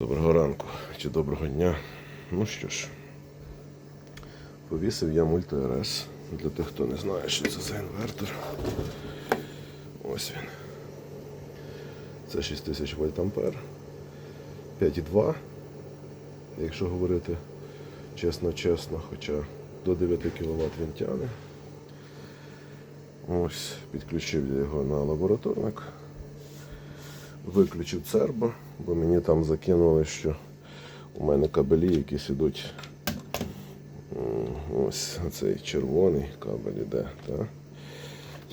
Доброго ранку чи доброго дня. Ну що ж, повісив я мульти РС. Для тих, хто не знає, що це за інвертор. Ось він. Це 6000 вольт ампер. 5,2. Якщо говорити чесно-чесно, хоча до 9 кВт він тягне. Ось, підключив я його на лабораторник. Виключив цербо, бо мені там закинули, що у мене кабелі якісь ідуть. Ось цей червоний кабель іде. Та?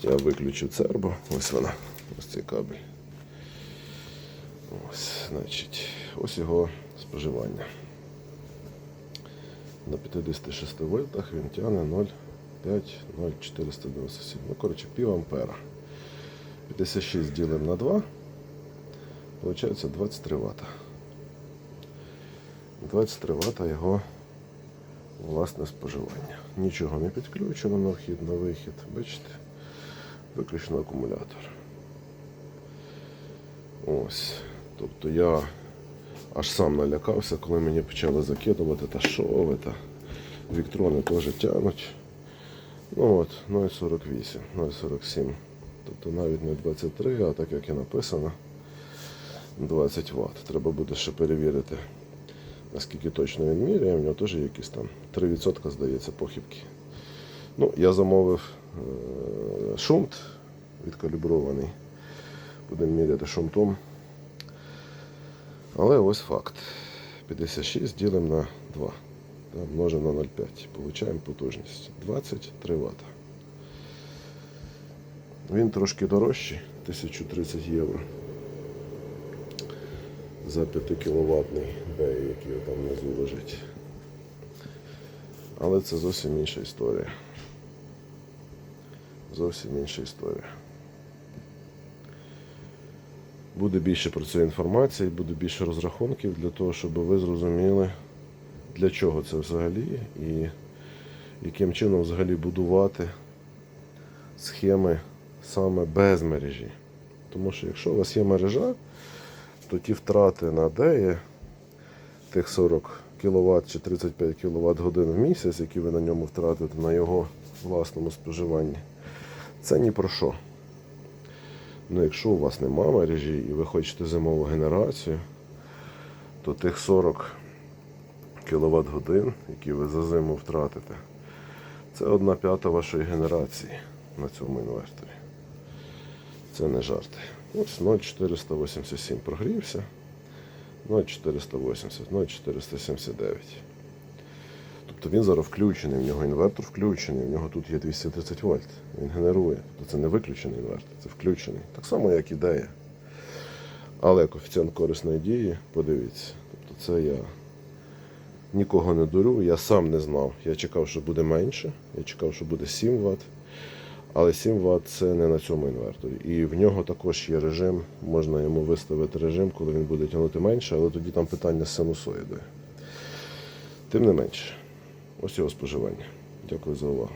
Я виключив цербо, ось вона, ось цей кабель. Ось, значить, ось його споживання. На 56 вольтах він тягне 0,5 0,497. Ну, коротше, пів ампера. 56 ділимо на 2. Получається 23 Вт. 23 Вт його власне споживання. Нічого не підключено на вхід, на вихід. Бачите? Виключно акумулятор. Ось. Тобто я аж сам налякався, коли мені почали закидувати та що ви та віктрони теж тягнуть. Ну от, 0,48, 0,47. Тобто навіть не 23, а так як і написано. 20 Вт. Треба буде ще перевірити, наскільки точно він міряє. У нього теж якісь там 3% здається похибки. Ну, я замовив е, шунт відкалібрований. Будемо міряти шунтом. Але ось факт. 56 ділимо на 2. та, Множимо на 0,5. Получаємо потужність 23 Вт. Він трошки дорожчий, 1030 євро за 5 кіловатний бей, який там внизу лежить. Але це зовсім інша історія. Зовсім інша історія. Буде більше про цю інформації, буде більше розрахунків для того, щоб ви зрозуміли, для чого це взагалі і яким чином взагалі будувати схеми саме без мережі. Тому що якщо у вас є мережа, то ті втрати на ДЕї, тих 40 кВт чи 35 кВт годин в місяць, які ви на ньому втратите на його власному споживанні, це ні про що. Ну, якщо у вас нема мережі і ви хочете зимову генерацію, то тих 40 кВт годин, які ви за зиму втратите, це одна п'ята вашої генерації на цьому інверторі. Це не жарти. Ось 0,487 прогрівся. 0,480, 0,479. Тобто він зараз включений, в нього інвертор включений, в нього тут є 230 вольт. Він генерує. Тобто це не виключений інвертор, це включений. Так само, як ідея. Але коефіцієнт корисної дії, подивіться. Тобто це я нікого не дурю, я сам не знав. Я чекав, що буде менше, я чекав, що буде 7 Вт. Але 7 Вт це не на цьому інверторі. І в нього також є режим, можна йому виставити режим, коли він буде тягнути менше, але тоді там питання з синусоїдою. Тим не менше, ось його споживання. Дякую за увагу.